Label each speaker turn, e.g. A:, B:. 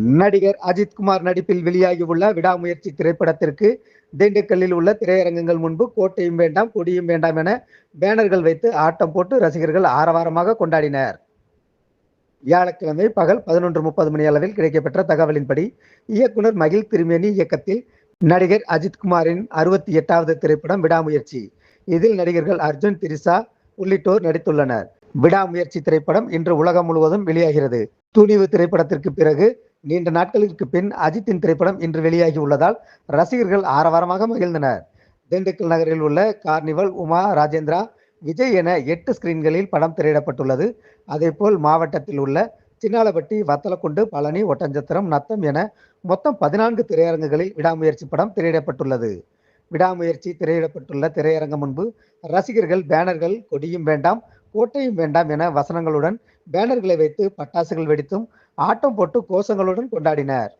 A: நடிகர் அஜித்குமார் நடிப்பில் வெளியாகியுள்ள விடாமுயற்சி திரைப்படத்திற்கு திண்டுக்கல்லில் உள்ள திரையரங்கங்கள் முன்பு கோட்டையும் வேண்டாம் கொடியும் வேண்டாம் என பேனர்கள் வைத்து ஆட்டம் போட்டு ரசிகர்கள் ஆரவாரமாக கொண்டாடினர். வியாழக்கிழமை பகல் பதினொன்று முப்பது மணி அளவில் கிடைக்கப்பெற்ற தகவலின்படி இயக்குனர் மகிழ் திருமேனி இயக்கத்தில் நடிகர் அஜித்குமாரின் அறுபத்தி எட்டாவது திரைப்படம் விடாமுயற்சி. இதில் நடிகர்கள் அர்ஜுன் திரிசா உள்ளிட்டோர் நடித்துள்ளனர். விடாமுயற்சி திரைப்படம் இன்று உலகம் முழுவதும் வெளியாகிறது. துணிவு திரைப்படத்திற்கு பிறகு நீண்ட நாட்களுக்கு பின் அஜித்தின் திரைப்படம் இன்று வெளியாகி உள்ளதால் ரசிகர்கள் ஆரவாரமாக மகிழ்ந்தனர். திண்டுக்கல் நகரில் உள்ள கார்னிவல் உமா ராஜேந்திரா விஜய் என எட்டு ஸ்கிரீன்களில் படம் திரையிடப்பட்டுள்ளது. அதேபோல் மாவட்டத்தில் உள்ள சின்னாலப்பட்டி வத்தலக்குண்டு பழனி ஒட்டஞ்சத்திரம் நத்தம் என மொத்தம் பதினான்கு திரையரங்குகளில் விடாமுயற்சி படம் திரையிடப்பட்டுள்ளது. விடாமுயற்சி திரையிடப்பட்டுள்ள திரையரங்கம் முன்பு ரசிகர்கள் பேனர்கள் கொடியும் வேண்டாம் கோட்டையும் வேண்டாம் என வசனங்களுடன் பேனர்களை வைத்து பட்டாசுகள் வெடித்தும் ஆட்டம் போட்டு கோஷங்களுடன் கொண்டாடினர்.